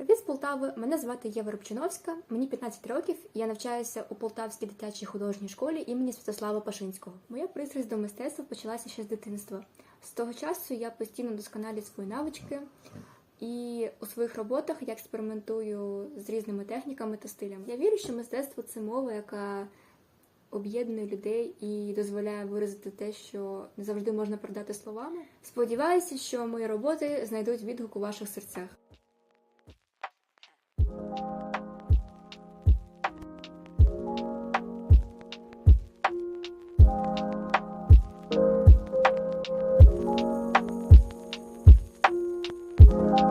Привіт з Полтави. Мене звати Єва Рубчиновська, мені 15 років. Я навчаюся у Полтавській дитячій художній школі імені Святослава Пашинського. Моя пристрасть до мистецтва почалася ще з дитинства. З того часу я постійно досконалюю свої навички, і у своїх роботах я експериментую з різними техніками та стилями. Я вірю, що мистецтво це мова, яка об'єднує людей і дозволяє виразити те, що не завжди можна передати словами. Сподіваюся, що мої роботи знайдуть відгук у ваших серцях. Bye.